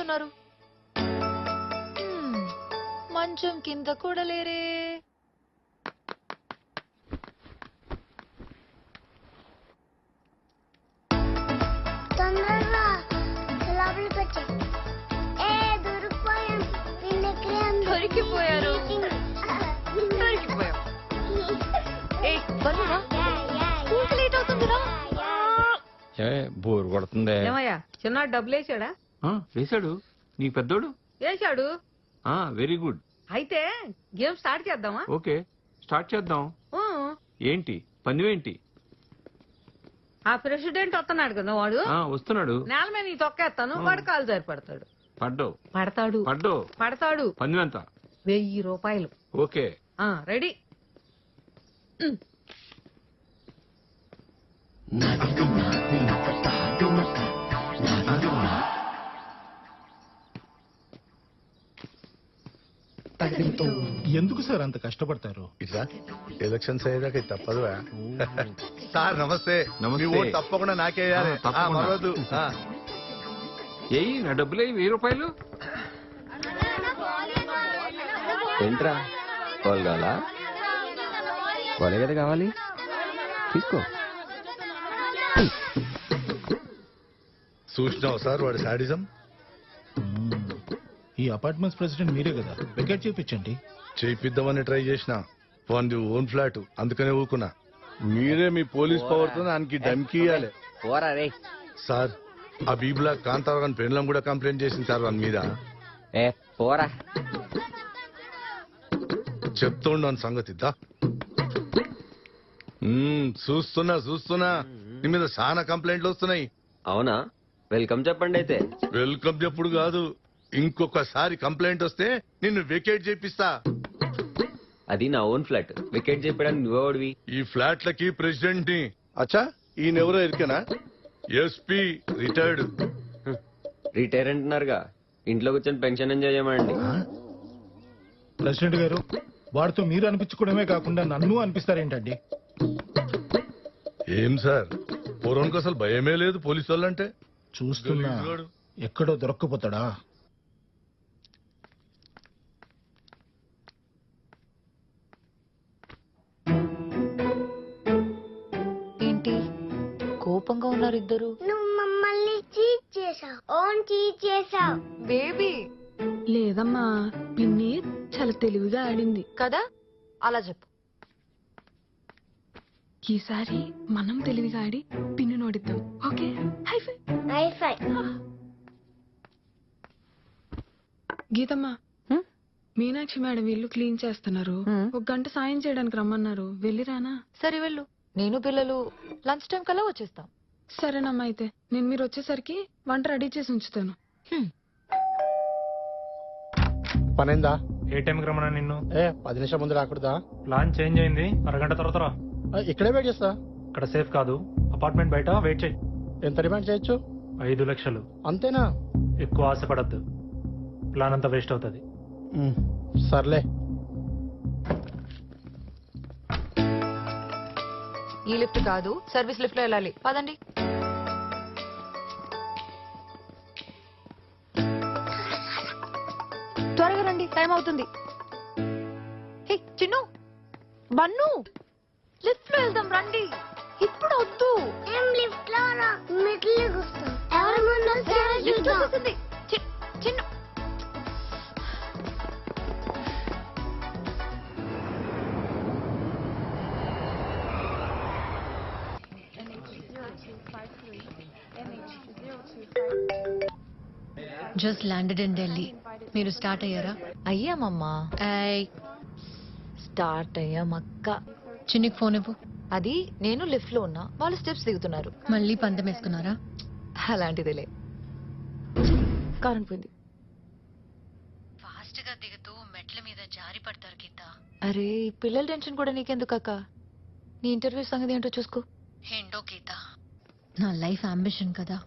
ఉన్నారు. హ్మ్, మంచం కింద కూడా లేరే. దొరికిపోయారు. దొరికిపోయాం. ఏ లేట్ అవుతుందిరా. బోర్ కొడుతుంది. ఏమయ్యా చిన్న డబ్బులు వేసాడా వేశాడు. నీ పెద్దోడు? వేసాడు ఆ వెరీ గుడ్ అయితే గేమ్ స్టార్ట్ చేద్దామా? ఓకే స్టార్ట్ చేద్దాం. ఏంటి? పందెం ఏంటి? ఆ ప్రెసిడెంట్ వస్తున్నాడు కదా వాడు. ఆ వస్తున్నాడు. నేల మీద నీ తొక్కేస్తాను. వాడు కాలు జారి పడతాడు పడ్డో పడతాడు. పడ్డో పడతాడు. పందెం ఎంత? వెయ్యి రూపాయలు. ఓకే. ఆ రెడీ. ఎందుకు సార్ అంత కష్టపడతారు? ఇట్లా ఎలక్షన్స్ అయ్యేదాకా ఇది తప్పదు సార్ నమస్తే. నమస్తే. మీ ఓటు తప్పకుండా నాకేయాలి ఆ, తప్పకుండా. మరవద్దు. ఆ. ఏయ్ నా డబ్బులే వెయ్యి రూపాయలు. ఏంట్రా? కాల్ కావాలా కాలే కదా కావాలి? తీసుకో. చూసినావు సార్ వాడి శాడిజం? మ్మ్. ఈ అపార్ట్మెంట్స్ ప్రెసిడెంట్ మీరే కదా. వికెట్ చేయించండి చేయిద్దామని ట్రై చేసిన. వాడి ఓన్ ఫ్లాట్. అందుకనే ఊరుకున్నా. మీరే మీ పోలీస్ పవర్తో దానికి డమ్కి ఇయ్యాలి. పోరా రే. సార్ ఆ బీబులా కాంతారావు పెండ్లం కూడా కంప్లైంట్ చేసింది సార్ వాని మీద. ఏ పోరా. చెప్తుండని సంగతి దా మ్మ్, చూస్తున్నా చూస్తున్నా. నీ మీద చాలా కంప్లైంట్లు వస్తున్నాయి. అవునా? వెల్కమ్ చెప్పండి అయితే. వెల్కమ్ చెప్పుడు కాదు. ఇంకొకసారి కంప్లైంట్ వస్తే నిన్ను వెకేట్ చేపిస్తా. అది నా ఓన్ ఫ్లాట్. వికెట్ చెప్పడానికి నువ్వెవడివి ఈ ఫ్లాట్లకి ప్రెసిడెంట్ని అచ్చా ఈయనెవరో ఎరికనా? SP retired. రిటైర్ అంటున్నారుగా. ఇంట్లో కూర్చొని పెన్షన్ ఎంజాయ్ చేయమండి. ప్రెసిడెంట్ గారు వాడితో మీరు అనిపించుకోవడమే కాకుండా నన్ను అనిపిస్తారేంటండి? ఏం సార్? పూర్వంకి అసలు భయమే లేదు పోలీసు వాళ్ళంటే. చూస్తున్నా. ఎక్కడో దొరక్కపోతాడా? కోపంగా ఉన్నారు ఇద్దరు. నువ్వు మమ్మల్ని చీట్ చేసావు ఓన్ చీట్ చేసావు బేబీ. లేదమ్మా పిన్ని చాలా తెలివిగా ఆడింది. కదా? అలా చెప్పు. ఈసారి మనం తెలివిగా ఆడి పిన్ని నోడిద్దాం. ఓకే? High five. వైఫై గీతమ్మా హ్మ్? మీనాక్షి మేడం ఇల్లు క్లీన్ చేస్తున్నారు. ఒక గంట సాయం చేయడానికి రమ్మన్నారు. వెళ్ళిరానా? సరే వెళ్ళు. నేను పిల్లలు లంచ్ టైం కల్లా వచ్చేస్తాం. సరేనమ్మా అయితే నేను మీరు వచ్చేసరికి వంట రెడీ చేసి ఉంచుతాను. పనైందా? ఏ టైంకి రమ్మన్నా నిన్ను? ఏ పది నిమిషం ముందు రాకూడదా? ప్లాన్ చేంజ్ అయింది అరగంట తర్వాత రా. ఆ, ఇక్కడే వెయిట్ చేస్తా. ఇక్కడ సేఫ్ కాదు అపార్ట్మెంట్ బయట వెయిట్ చేయి. ఎంత డిమాండ్ చేయొచ్చు? ఐదు లక్షలు. అంతేనా? ఎక్కువ ఆశపడద్దు. ప్లాన్ అంతా వేస్ట్ అవుతుంది. సర్లే. ఈ లిఫ్ట్ కాదు సర్వీస్ లిఫ్ట్లో వెళ్ళాలి. పదండి. రండి టైం అవుతుంది. హే చిన్ను. బన్ను. లిఫ్ట్లో వెళ్దాం రండి. ఇప్పుడు వద్దు. ఏం లిఫ్ట్లో ఎవరి ముందు lift Chinnu. Just landed in Delhi మీరు స్టార్ట్ అయ్యారా? అయ్యామమ్మా. ఐ స్టార్ట్ అయ్యామక్క చిన్నికి ఫోన్ ఇవ్వు. అది నేను లిఫ్ట్లో ఉన్నా. వాళ్ళు స్టెప్స్ దిగుతున్నారు. మళ్ళీ పందెం వేసుకున్నారా? అలాంటిదిలే. కారణం పోయింది. ఫాస్ట్గా దిగుతూ మెట్ల మీద జారి పడతారు గీత అరే ఈ పిల్లల టెన్షన్ కూడా నీకెందుకు అక్క? నీ ఇంటర్వ్యూ సంగతి ఏంటో చూసుకో. ఏంటో గీత. నా లైఫ్ అంబిషన్ కదా.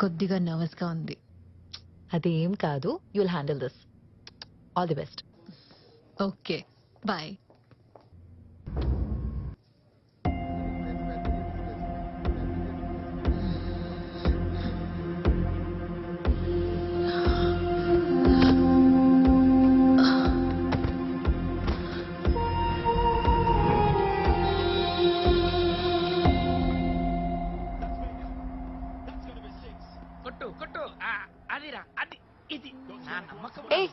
కొద్దిగా నర్వస్గా ఉంది. అదేం కాదు. You'll handle this. All the best okay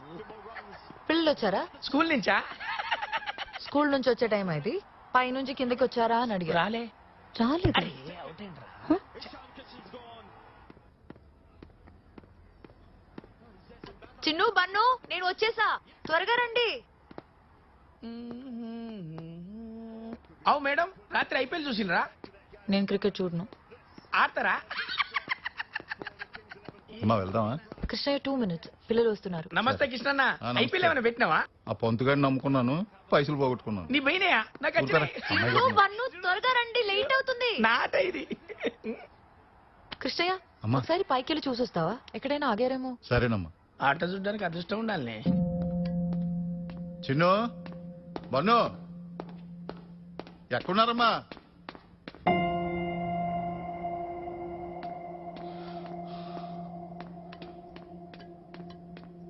bye వచ్చారా స్కూల్ నుంచా? స్కూల్ నుంచి వచ్చే టైం అది పై నుంచి కిందకి వచ్చారా అని అడిగా రాలే. రాలేదు? చిన్ను బన్ను నేను వచ్చేసా. త్వరగా రండి. అవు మేడం రాత్రి ఐపీఎల్ చూసిండ్రా నేను క్రికెట్ చూడను. ఆడతారా? అమ్మా వెళ్దామా? Krishnayya two minutes. పిల్లలు వస్తున్నారు. నమస్తే కృష్ణన్న ఆ, నమస్తే. ఐపీఎల్ ఏమైనా పెట్టినావా? ఆ పొంతుగాడిని నమ్ముకున్నాను పైసలు పోగొట్టుకున్నాను. నీ నాకు. వచ్చినాయి. చిన్ను త్వరగా రండి లేట్ అవుతుంది. నాట ఇది. కృష్ణయ్య అమ్మా. ఒకసారి పైకి వెళ్ళి చూసొస్తావా? ఎక్కడైనా ఆగారేమో. సరేనమ్మా. ఆట చూడడానికి అదృష్టం ఉండాలి చిన్ను బన్ను ఎక్కడున్నారమ్మా?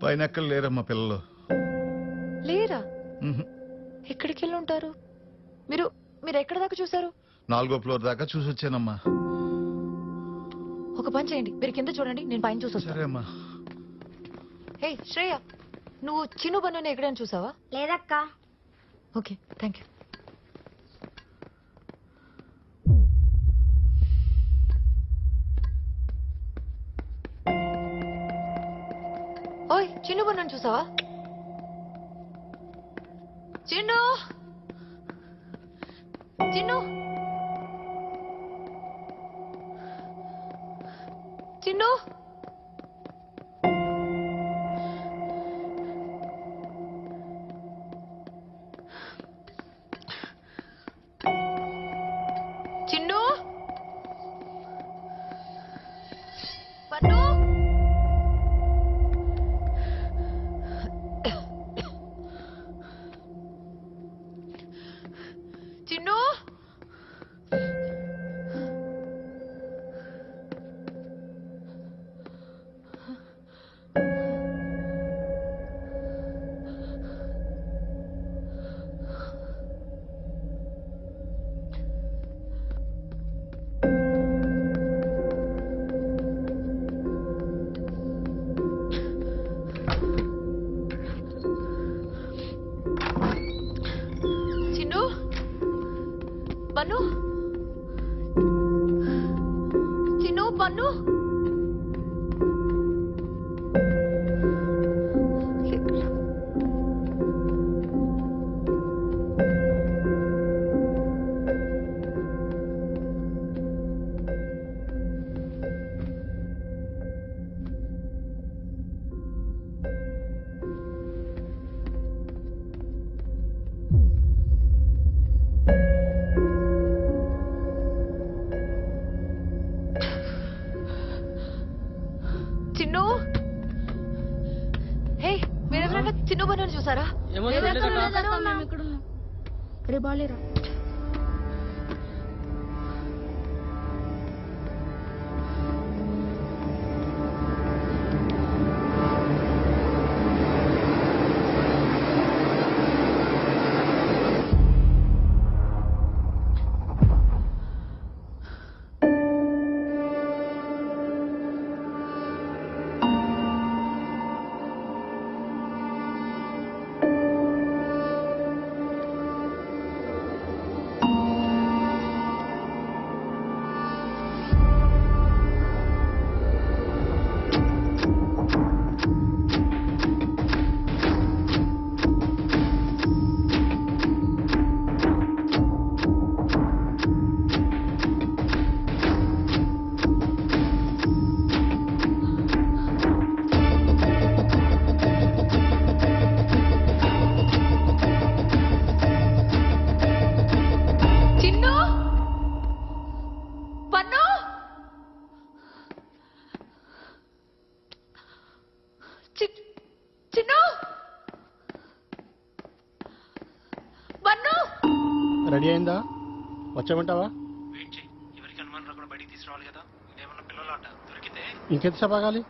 పైన ఎక్కడ లేరమ్మా పిల్లలు. లేరా. ఎక్కడికి వెళ్ళి ఉంటారు మీరు మీరు ఎక్కడ దాకా చూసారు నాలుగో ఫ్లోర్ దాకా చూసి వచ్చానమ్మా ఒక పని చేయండి. మీరు కింద చూడండి. నేను పైన చూసొస్తాను సరే అమ్మా. హే శ్రేయ నువ్వు చిన్ను బన్నుని ఎక్కడైనా చూసావా? లేదక్క. ఓకే థ్యాంక్ యూ ఓయ్ చిన్ను బన్నుని చూసావా? చిన్ను! చిన్ను! చిన్ను! చిన్ను! పన్ను పన్ను? చిన్ను పన్ను? చిన్ను చూసారా? రే బాలేరా? రెడీ అయిందా? వచ్చామంటావా వెయిట్ చేయి. ఎవరికి అనుమానం రాకుండా బయటికి తీసుకురావాలి కదా. ఇదేమన్నా పిల్లలు అంట దొరికితే ఇంకెంతసేపు ఆగాలి?